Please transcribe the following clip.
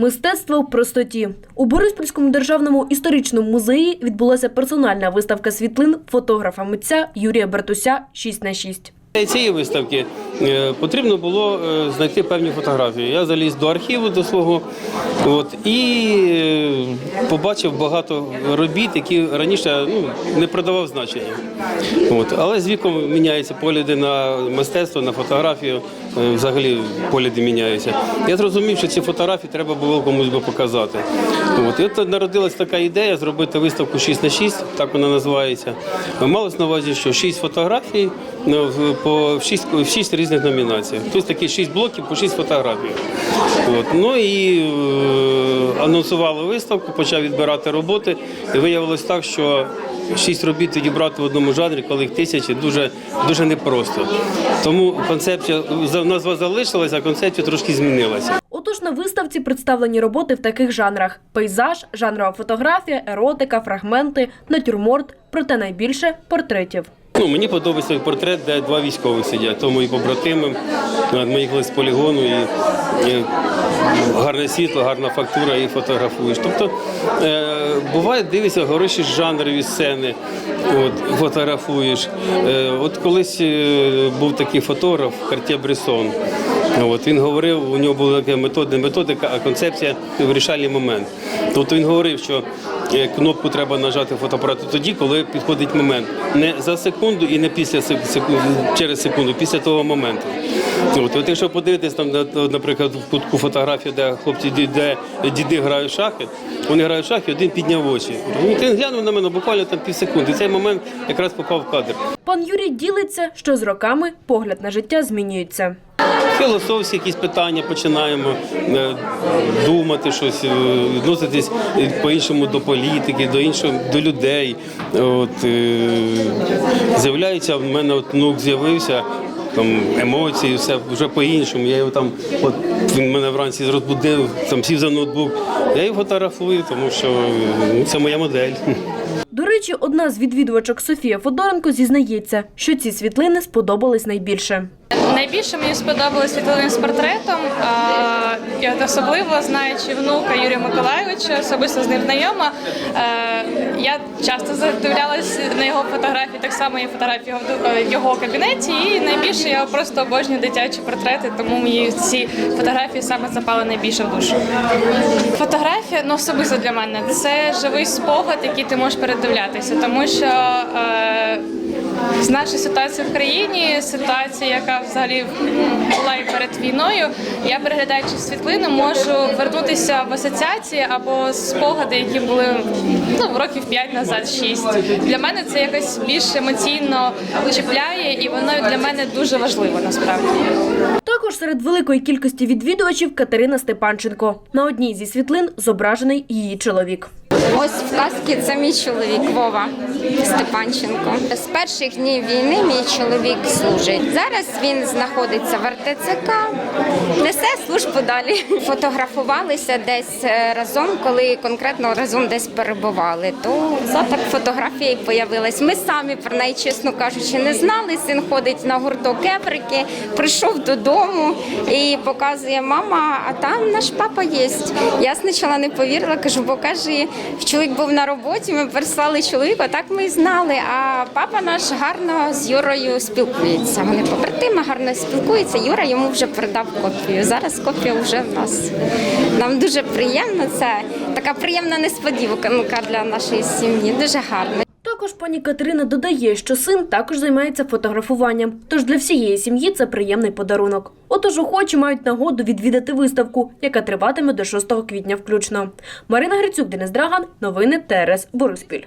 Мистецтво в простоті у Бориспільському державному історичному музеї відбулася персональна виставка світлин фотографа митця Юрія Бертуся 6 на 6 Для цієї виставки е, потрібно було е, знайти певні фотографії. Я заліз до архіву до свого от, і е, побачив багато робіт, які раніше ну, не продавав значення. От. Але з віком міняються погляди на мистецтво, на фотографію, е, взагалі погляди міняються. Я зрозумів, що ці фотографії треба було комусь би показати. От. І от народилась така ідея зробити виставку 6 на 6, так вона називається. Малось на увазі, що 6 фотографій ну, по в 6, в 6 різних номінацій. Тобто такі 6 блоків по 6 фотографій. От. Ну і е, анонсували виставку, почав відбирати роботи. І виявилось так, що шість робіт відібрати в одному жанрі, коли їх тисячі, дуже, дуже непросто. Тому концепція назва залишилася, а концепція трошки змінилася. Отож, на виставці представлені роботи в таких жанрах: пейзаж, жанрова фотографія, еротика, фрагменти, натюрморт, проте найбільше портретів. Ну, мені подобається портрет, де два військових сидять. То мої побратими, е, ми їхали з полігону, і, і гарне світло, гарна фактура і фотографуєш. Тобто е, буває, дивишся хороші жанрові сцени, от, фотографуєш. Е, от колись е, був такий фотограф Картє Бресон. От, він говорив, у нього була така метод, не методика, а концепція вирішальний момент. Тобто він говорив, що е, кнопку треба нажати фотоапарату тоді, коли підходить момент. Не за секунду і не після секунду, через секунду, після того моменту. От, от якщо подивитись там, на- на- наприклад, в кутку фотографію, де хлопці де діди грають в шахи, вони грають в шахи, один підняв очі. Ну, Він глянув на мене буквально там пів секунди. Цей момент якраз попав в кадр. Пан Юрій ділиться, що з роками погляд на життя змінюється. Філософські якісь питання починаємо е, думати щось, е, відноситись е, по-іншому до політики, до іншого до людей. От, з'являється в мене от внук з'явився. Там емоції, все вже по-іншому. Я його там, от він мене вранці розбудив, там сів за ноутбук. Я його фотографую, тому що ну, це моя модель. Речі, одна з відвідувачок Софія Федоренко зізнається, що ці світлини сподобались найбільше. Найбільше мені сподобалось світлини з портретом. А, Я особливо знаючи внука Юрія Миколайовича, особисто з ним знайома. е, Я часто задивлялась на його фотографії, так само є фотографії в е, в його кабінеті. І найбільше я просто обожнюю дитячі портрети, тому мені ці фотографії саме запали найбільше в душу. Фотографія, ну особисто для мене, це живий спогад, який ти можеш передивлятися, тому що. Е, з нашої ситуації в країні, ситуація, яка взагалі була і перед війною, я переглядаючи світлини, можу вернутися в асоціації або спогади, які були ну років 5 назад, 6. Для мене це якось більш емоційно чіпляє, і воно для мене дуже важливо насправді. Серед великої кількості відвідувачів Катерина Степанченко. На одній зі світлин зображений її чоловік. Ось в каски це мій чоловік Вова Степанченко. З перших днів війни мій чоловік служить. Зараз він знаходиться в РТЦК, службу далі. Фотографувалися десь е, разом, коли конкретно разом десь перебували. То за так фотографія появилась. Ми самі про неї, чесно кажучи, не знали. Син ходить на гурток Еприки, прийшов додому і показує мама, а там наш папа є. Я спочатку не повірила, кажу, бо каже, чоловік був на роботі, ми прислали чоловіка, так ми і знали. А папа наш гарно з Юрою спілкується. Вони побратими гарно спілкуються. Юра йому вже передав копію. Зараз копія вже в нас. Нам дуже приємно. Це така приємна несподіванка для нашої сім'ї. Дуже гарно. Також пані Катерина додає, що син також займається фотографуванням, тож для всієї сім'ї це приємний подарунок. Отож, охочі мають нагоду відвідати виставку, яка триватиме до 6 квітня включно. Марина Грицюк, Денис Драган, новини ТРС Бориспіль.